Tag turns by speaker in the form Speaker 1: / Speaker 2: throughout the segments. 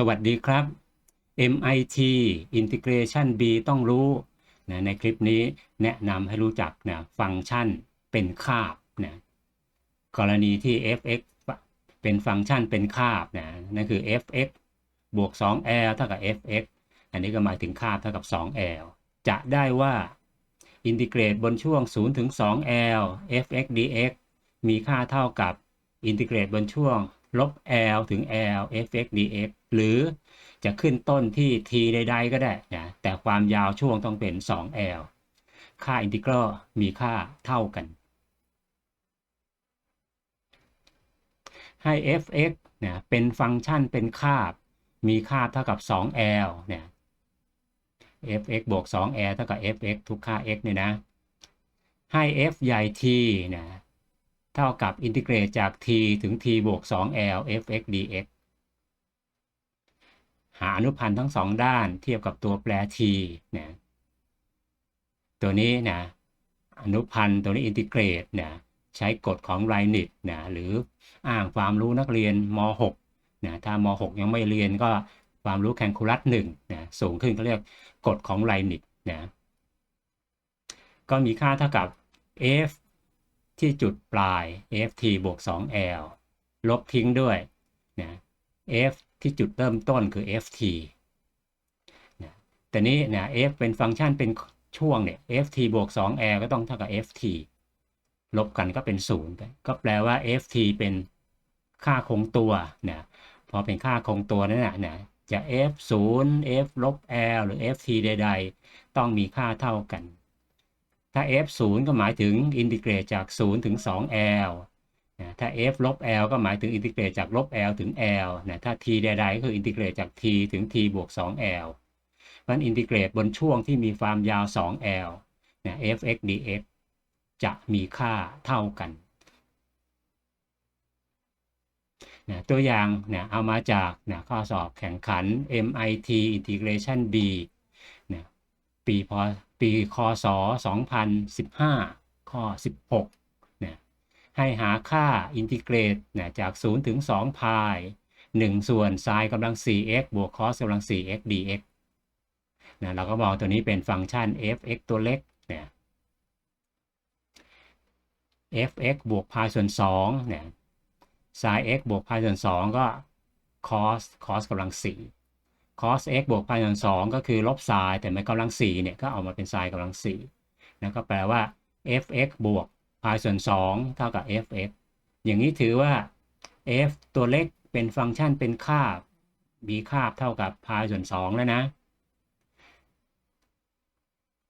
Speaker 1: สวัสดีครับ MIT Integration B ต้องรู้นะในคลิปนี้แนะนำให้รู้จักนะฟังก์ชันเป็นคาบนะกรณีที่ fx เป็นฟังก์ชันเป็นคาบนะนั่นคือ fx บวก 2l เท่ากับ fx อันนี้ก็หมายถึงคาบเท่ากับ 2l จะได้ว่า อินทิเกรตบนช่วง 0 ถึง 2l fx dx มีค่าเท่ากับ อินทิเกรตบนช่วงลบ l ถึง l fx dx หรือจะขึ้นต้นที่ t ใดๆ ก็ได้นะแต่ความยาวช่วงต้องเป็น 2l ค่าอินทิกรัลมีค่าเท่ากัน ให้ fx นะเป็นฟังก์ชันเป็นคาบมีค่าเท่ากับ 2l เนี่ย fx บวก 2l เท่ากับ fx ทุกค่า x เนี่ยนะ ให้ f ใหญ่ t นะเท่ากับอินทิเกรตจาก t ถึง t บวก 2l fx dx หาอนุพันธ์ทั้งสองด้านเทียบกับตัวแปร t นะตัวนี้นะอนุพันธ์ตัวนี้อินทิเกรตนะใช้กฎของไรนิตนะหรืออ้างความรู้นักเรียนม .6 นะถ้าม .6 ยังไม่เรียนก็ความรู้แคลคูลัสหนึ่งนะสูงขึ้นก็เรียกกฎของไรนิตนะก็มีค่าเท่ากับ f ที่จุดปลาย ft บวก 2l ลบทิ้งด้วยนะ f ที่จุดเริ่มต้นคือ ft นะแต่นี้เนะ f เป็นฟังก์ชันเป็นช่วงเนี่ย ft บวก 2l ก็ต้องเท่ากับ ft ลบกันก็เป็น0ไปก็แปลว่า ft เป็นค่าคงตัวนะพอเป็นค่าคงตัวนั่นแหละนะจะ f 0 f ลบ l หรือ ft ใด ๆ ต้องมีค่าเท่ากัน ถ้า f 0ก็หมายถึงอินทิเกรตจาก 0 ถึง 2l ถ้า f ลบ l ก็หมายถึงอินทิเกรตจากลบ l ถึง l นะถ้า t ใดๆก็คืออินทิเกรตจาก t ถึง t บวก 2l มันอินทิเกรตบนช่วงที่มีความยาว 2l นะ fx dx จะมีค่าเท่ากันนะตัวอย่างนะเอามาจากนะข้อสอบแข่งขัน MIT Integration B นะปีพปีคศ 2015 ข้อ 16 ให้หาค่าอินทิเกรตนะจาก 0 ถึง 2 พาย 1 ส่วน sin กำลัง 4x บวก cos กำลัง 4x dx นะเราก็มองตัวนี้เป็นฟังก์ชัน f(x) ตัวเล็กนะ f(x) บวกพายส่วน2เนี่ย sin x บวกพายส่วน 2 ก็ cos cos กำลัง 4 cos x บวกพายส่วน 2 ก็คือลบ sin แต่มันกำลัง 4 เนี่ย ก็เอามาเป็น sin กำลัง4นะก็แปลว่า f(x) บวก พายส่วน 2 เท่ากับ f(x) อย่างนี้ถือว่า f ตัวเล็กเป็นฟังก์ชันเป็นคาบมีคาบเท่ากับพายส่วน 2 แล้วนะ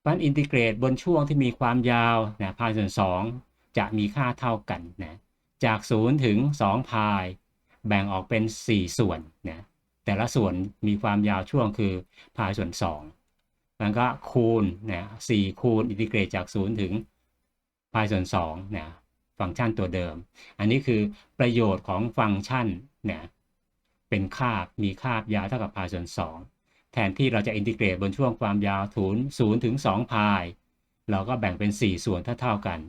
Speaker 1: ปันอินทิเกรตบนช่วงที่มีความยาวนะพายส่วน 2 จะมีค่าเท่ากันนะจาก 0 ถึง2พายแบ่งออกเป็น 4 ส่วนนะแต่ละส่วนมีความยาวช่วงคือพายส่วน 2 มันก็คูณนะ4คูณอินทิเกรตจาก 0 ถึง พายส่วน2นะฟังก์ชันตัวเดิม อันนี้คือประโยชน์ของฟังก์ชันนะเป็นคาบมีคาบยาวเท่ากับพายส่วน2แทนที่เราจะอินทิเกรตบนช่วงความยาวศูนย์ศูนย์ถึง2พาย เราก็แบ่งเป็น 4 ส่วนเท่าๆกัน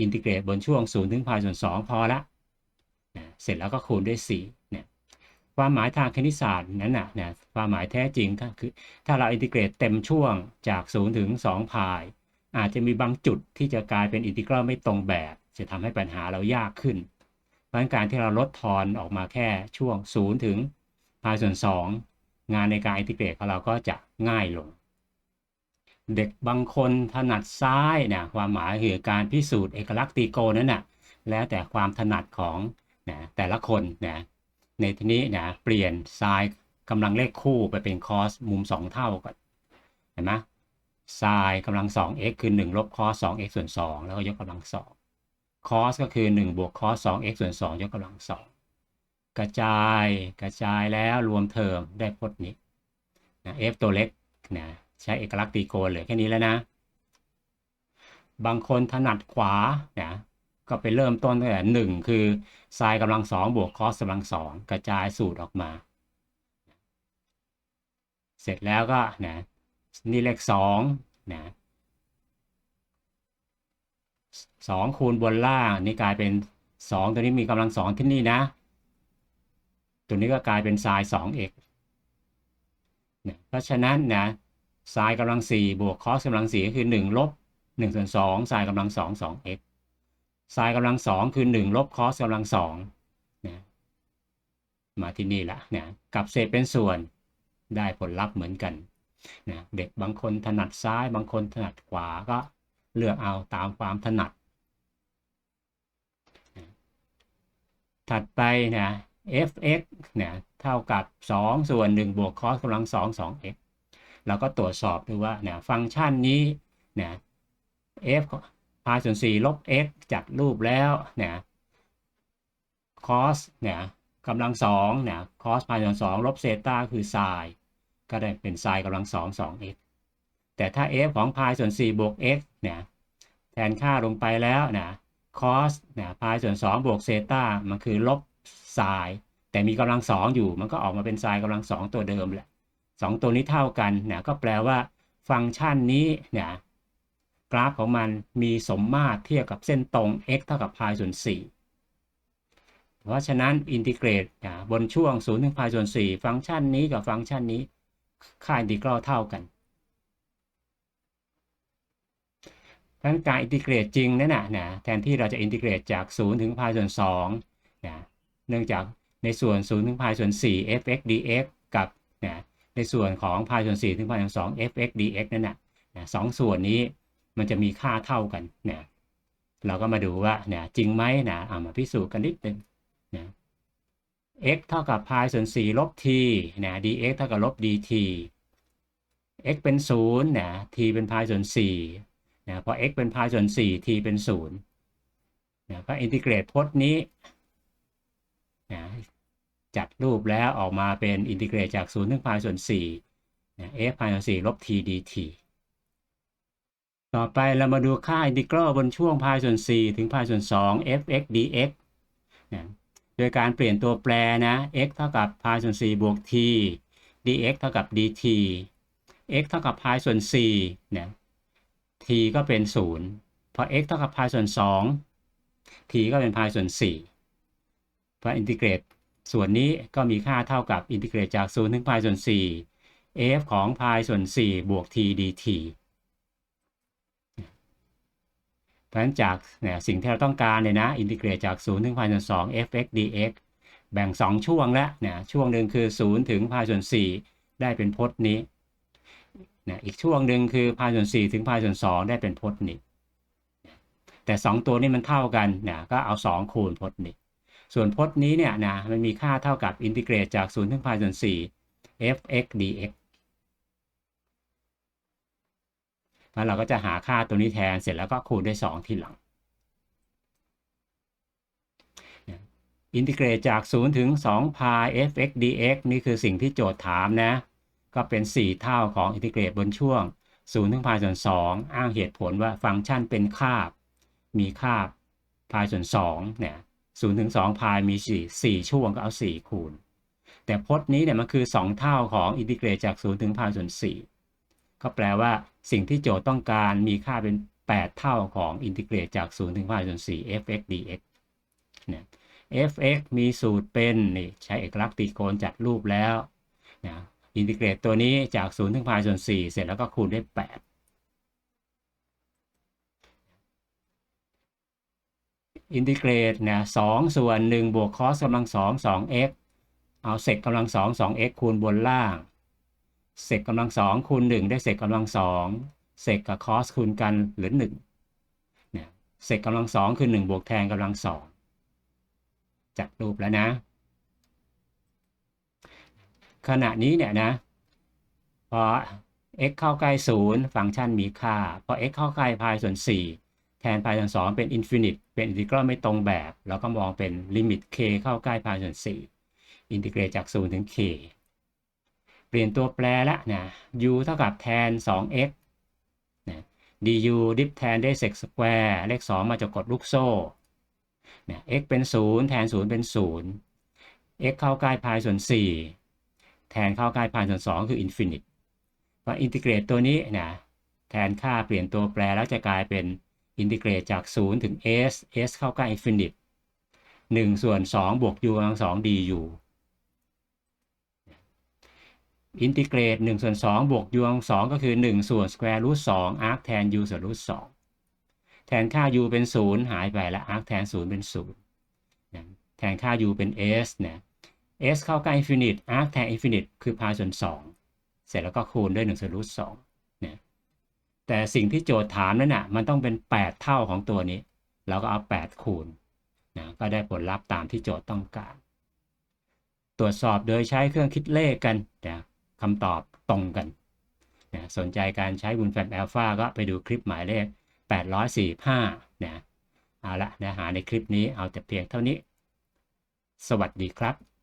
Speaker 1: อินทิเกรตบนช่วง0ถึงพายส่วน2พอละนะเสร็จแล้วก็คูณด้วย4เนี่ยความหมายทางคณิตศาสตร์นั้นนะนะความหมายแท้จริงก็คือ ถ้าเราอินทิเกรตเต็มช่วงจาก 0 ถึง 2 พาย อาจจะมีบางจุดที่จะกลายเป็นอินทิกรัลไม่ตรงแบบ จะทำให้ปัญหาเรายากขึ้น เพราะการที่เราลดทอนออกมาแค่ช่วง 0 ถึงพายส่วน 2 งานในการอินทิเกรตของเราก็จะง่ายลง เด็กบางคนถนัดซ้ายนะความหมายคือการพิสูจน์เอกลักษณ์ตีโกนั้นนะ่ะแล้วแต่ความถนัดของนะแต่ละคนนะในที่นี้นะเปลี่ยนไซน์กำลังเลขคู่ไปเป็นคอสมุม 2 เท่าก่อนเห็นไหม ไซน์กำลัง 2x คือ 1 ลบคอส 2x ส่วน 2 แล้วก็ยกกำลัง2คอสก็คือ 1 บวกคอส 2x ส่วน 2 ยกกำลัง 2 กระจายกระจายแล้วรวมเทอมได้พจน์นี้นะ f ตัวเล็กนะใช้เอกลักษณ์ตีโกนเหลือแค่นี้แล้วนะ บางคนถนัดขวานะก็ไปเริ่มต้นตั้งแต่หนึ่งคือไซน์กำลังสองบวกคอสกำลังสองกระจายสูตรออกมา เสร็จแล้วก็นะ นี่เลขสองนะสองคูณบนล่างนี่กลายเป็นสองตัวนี้มีกำลังสองที่นี่นะ ตัวนี้ก็กลายเป็นไซน์สองเอกนะเพราะฉะนั้นนะไซน์กำลังสี่บวกคอสกำลังสี่ก็คือหนึ่งลบหนึ่งส่วนสองไซน์กำลังสองสอง x ไซน์กำลังสองคือหนึ่งลบคอสกำลังสองนะมาที่นี่ละนะกับเศษเป็นส่วนได้ผลลัพธ์เหมือนกัน นะเด็กบางคนถนัดซ้าย บางคนถนัดขวาก็เลือกเอาตามความถนัดนะถัดไปนะ f(x) เนี่ยเท่ากับ 2 ส่วน 1 บวก cos กำลัง 2 2x เราก็ตรวจสอบดูว่าเนี่ยฟังก์ชันนี้เนี่ย f พายส่วน4ลบ x จัดรูปแล้วเนี่ย cos เนี่ยกำลัง2เนี่ย cos พายส่วน2ลบเซต้าคือ sin ก็ได้เป็น sin กำลัง2 2x แต่ถ้า f ของ พายส่วน4บวก x เนี่ยแทนค่าลงไปแล้วนะ cos เนี่ยพายส่วน2บวกเซตามันคือลบ sin แต่มีกำลังสองอยู่ มันก็ออกมาเป็น sin กำลังสองตัวเดิมแหละสองตัวนี้เท่ากันเนี่ยก็แปลว่าฟังก์ชันนี้เนี่ยกราฟของมันมีสมมาตรเทียบกับเส้นตรง x เท่ากับพายส่วน4เพราะฉะนั้นอินทิเกรตบนช่วง0ถึงพายส่วน4ฟังก์ชันนี้กับฟังก์ชันนี้ ค่าอินทิกรัลเท่ากันเพราะการอินทิเกรตจริงนั่นนะนะแทนที่เราจะอินทิเกรตจาก 0 ถึงพายส่วน2นะเนื่องจากในส่วน 0 ถึงพายส่วน4 f(x) dx กับนะในส่วนของพายส่วน4ถึงพายส่วน2 f(x) dx นั่นนะนะสองส่วนนี้มันจะมีค่าเท่ากันนะเราก็มาดูว่านะจริงไหมนะเอามาพิสูจน์กันนิดนึงนะ x เท่ากับพายส่วน 4 ลบ t นะ dx เท่ากับลบ dt x เป็น 0 นะ t เป็นพายส่วน4นะพอ x เป็นพายส่วน 4 t เป็น 0นะก็อินทิเกรตพจน์นี้นะจัดรูปแล้วออกมาเป็นอินทิเกรตจาก 0 ถึงพายส่วน4นะ f พายส่วน4ลบ t dt ต่อไปเรามาดูค่าอินทิกรัลบนช่วงพายส่วน4ถึงพายส่วน2 f(x) dx นะ โดยการเปลี่ยนตัวแปรนะ x เท่ากับพายส่วน 4 บวก t dx เท่ากับ dt x เท่ากับพายส่วน4นะ t ก็เป็น 0 พอ x เท่ากับพายส่วน 2 t ก็เป็นพายส่วน 4 พออินทิเกรตส่วนนี้ก็มีค่าเท่ากับอินทิเกรตจาก 0 ถึงพายส่วน 4 f ของพายส่วน 4 บวก t dt เพ ราะฉะนั้นจากเนี่ยสิ่งที่เราต้องการเลยนะอินทิเกรตจาก 0 ถึงพายส่วน2 f(x) dx แบ่ง 2 ช่วงแล้วเนี่ยช่วงหนึ่งคือ 0 ถึงพายส่วน4ได้เป็นพจน์นี้นะอีกช่วงหนึ่งคือพายส่วน4ถึงพายส่วน2ได้เป็นพจน์นี้ แต่ 2 ตัวนี้มันเท่ากันนะก็เอา 2 คูณพจน์นี้ ส่วนพจน์นี้เนี่ยนะมันมีค่าเท่ากับอินทิเกรตจาก 0 ถึงพายส่วน4 f(x) dx แล้วเราก็จะหาค่าตัวนี้แทนเสร็จแล้วก็คูณด้วย 2 ทีหลังอินทิเกรตจาก 0 ถึง2 pi f(x) dx นี่คือสิ่งที่โจทย์ถามนะ ก็เป็น 4 เท่าของอินทิเกรตบนช่วง 0 ถึง pi ส่วน 2 อ้างเหตุผลว่าฟังก์ชันเป็นคาบ มีคาบ pi ส่วน2เนี่ย0ถึง2 pi มี 4 4 ช่วงก็เอา 4 คูณ แต่พจน์นี้เนี่ยมันคือ 2 เท่าของอินทิเกรตจาก 0 ถึง pi ส่วน4 ก็แปลว่าสิ่งที่โจทย์ต้องการมีค่าเป็น 8 เท่าของอินทิเกรตจาก 0 ถึง pi ส่วน4 f(x) dx เนี่ย f(x) มีสูตรเป็นนี่ใช้เอกลักษณ์ตีโกณจัดรูปแล้วนะอินทิเกรตตัวนี้จาก 0 ถึง pi ส่วน4เสร็จแล้วก็คูณด้วย 8อินทิเกรตเนี่ย2ส่วน1บวก cos กำลัง2 2x เอาเศษกำลัง2 2x คูณบนล่าง เศษกำลัง2คูณ1ได้เศษกำลัง2เศษกับ cos คูณกันเหลือ1เนี่ยเศษกำลัง2คือ1บวกแทนกำลัง2จัดรูปแล้วนะ ขณะนี้เนี่ยนะพอ x เข้าใกล้0ฟังก์ชันมีค่า พอ x เข้าใกล้พายส่วน4แทนพายส่วน2เป็นอินฟินิตเป็นอินทิกรัลไม่ตรงแบบเราก็มองเป็นลิมิต k เข้าใกล้พายส่วน4อินทิเกรตจาก0ถึง k ปลี่ยนตัวแปรแล้วนะ u เท่ากับแทน 2x นะ du ดิฟแทนได้ sec สแควร์เลข 2 มาจากกฎลูกโซ่นะ x เป็น 0 แทน 0 เป็น 0 x เข้าใกล้พายส่วน 4 แทนเข้าใกล้พายส่วน 2 คืออินฟินิตพออินทิเกรตตัวนี้นะ แทนค่าเปลี่ยนตัวแปรแล้วจะกลายเป็นอินทิเกรตจาก 0 ถึง s s เข้าใกล้อินฟินิต1ส่วน 2 บวก u กำลัง2 du อินทิเกรต1ส่วน2บวก u ของ2 ก็คือ 1 ส่วน square root 2 arc แทน u ส่วน root 2แทนค่า u เป็น 0 หายไปแล้ว arc แทน 0 เป็น0นะแทนค่า u เป็น s นะ s เข้าใกล้ infinite arc แทน infinite คือ pi ส่วน 2 เสร็จแล้วก็คูณด้วย 1 ส่วน root 2นะแต่สิ่งที่โจทย์ถามนั่นน่ะมันต้องเป็น 8 เท่าของตัวนี้ เราก็เอา 8 คูณนะก็ได้ผลลัพธ์ตามที่โจทย์ต้องการ ตรวจสอบโดยใช้เครื่องคิดเลขกันนะ คำตอบตรงกันนะสนใจการใช้บุญแฟมแอลฟาก็ไปดูคลิปหมายเลข 845นะเอาละเนื้อหาในคลิปนี้เอาแต่เพียงเท่านี้ สวัสดีครับ